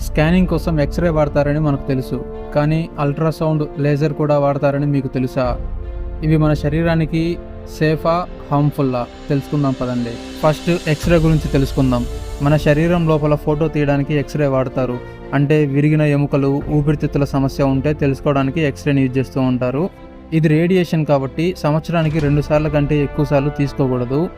Scanning కోసం x ray వాడతారని మనకు తెలుసు కానీ అల్ట్రాసౌండ్ లేజర్ కూడా వాడతారని మీకు తెలుసా? ఇవి మన శరీరానికి సేఫా హార్మ్ఫుల్లా? తెలుసుకుందాం పదండి. ఫస్ట్ ఎక్స్రే గురించి తెలుసుకుందాం. మన శరీరం లోపల ఫోటో తీయడానికి ఎక్స్రే వాడతారు. అంటే విరిగిన ఎముకలు ఊపిరితిత్తుల సమస్య ఉంటే తెలుసుకోవడానికి ఎక్స్రేని యూజ్ చేస్తూ ఉంటారు. ఇది రేడియేషన్ కాబట్టి సంవత్సరానికి రెండు సార్లు కంటే ఎక్కువ సార్లు తీసుకోకూడదు.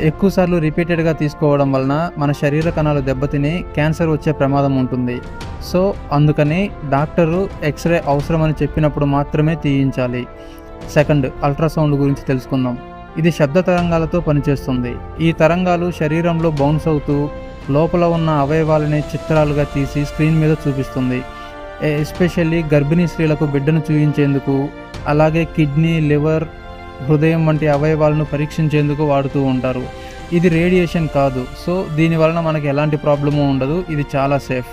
ఎక్కువసార్లు రిపీటెడ్గా తీసుకోవడం వలన మన శరీర కణాలు దెబ్బతిని క్యాన్సర్ వచ్చే ప్రమాదం ఉంటుంది. సో అందుకని డాక్టరు ఎక్స్రే అవసరమని చెప్పినప్పుడు మాత్రమే తీయించాలి. సెకండ్ అల్ట్రాసౌండ్ గురించి తెలుసుకుందాం. ఇది శబ్ద తరంగాలతో పనిచేస్తుంది. ఈ తరంగాలు శరీరంలో బౌన్స్ అవుతూ లోపల ఉన్న అవయవాలని చిత్రాలుగా తీసి స్క్రీన్ మీద చూపిస్తుంది. ఎస్పెషల్లీ గర్భిణీ స్త్రీలకు బిడ్డను చూపించేందుకు అలాగే కిడ్నీ లివర్ హృదయం వంటి అవయవాలను పరీక్షించేందుకు వాడుతూ ఉంటారు. ఇది రేడియేషన్ కాదు. సో దీని వలన మనకి ఎలాంటి ప్రాబ్లము ఉండదు. ఇది చాలా సేఫ్.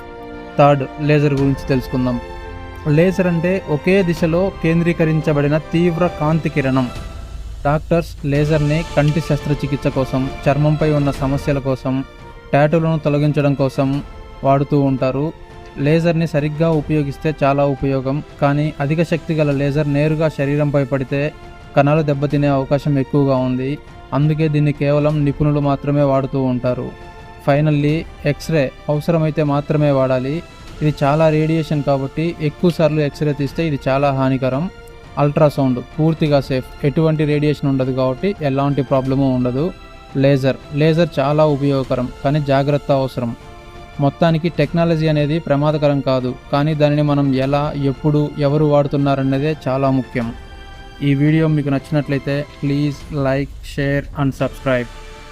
థర్డ్ లేజర్ గురించి తెలుసుకుందాం. లేజర్ అంటే ఒకే దిశలో కేంద్రీకరించబడిన తీవ్ర కాంతి కిరణం. డాక్టర్స్ లేజర్ని కంటి శస్త్రచికిత్స కోసం చర్మంపై ఉన్న సమస్యల కోసం టాటూలను తొలగించడం కోసం వాడుతూ ఉంటారు. లేజర్ని సరిగ్గా ఉపయోగిస్తే చాలా ఉపయోగం. కానీ అధిక శక్తి గల లేజర్ నేరుగా శరీరంపై పడితే కణాలు దెబ్బతినే అవకాశం ఎక్కువగా ఉంది. అందుకే దీన్ని కేవలం నిపుణులు మాత్రమే వాడుతూ ఉంటారు. ఫైనల్లీ ఎక్స్రే అవసరమైతే మాత్రమే వాడాలి. ఇది చాలా రేడియేషన్ కాబట్టి ఎక్కువ సార్లు ఎక్స్రే తీస్తే ఇది చాలా హానికరం. అల్ట్రాసౌండ్ పూర్తిగా సేఫ్. ఎటువంటి రేడియేషన్ ఉండదు కాబట్టి ఎలాంటి ప్రాబ్లము ఉండదు. లేజర్ లేజర్ చాలా ఉపయోగకరం కానీ జాగ్రత్త అవసరం. మొత్తానికి టెక్నాలజీ అనేది ప్రమాదకరం కాదు కానీ దానిని మనం ఎలా ఎప్పుడు ఎవరు వాడుతున్నారన్నదే చాలా ముఖ్యం. ఈ వీడియో మీకు నచ్చినట్లయితే please like share and subscribe.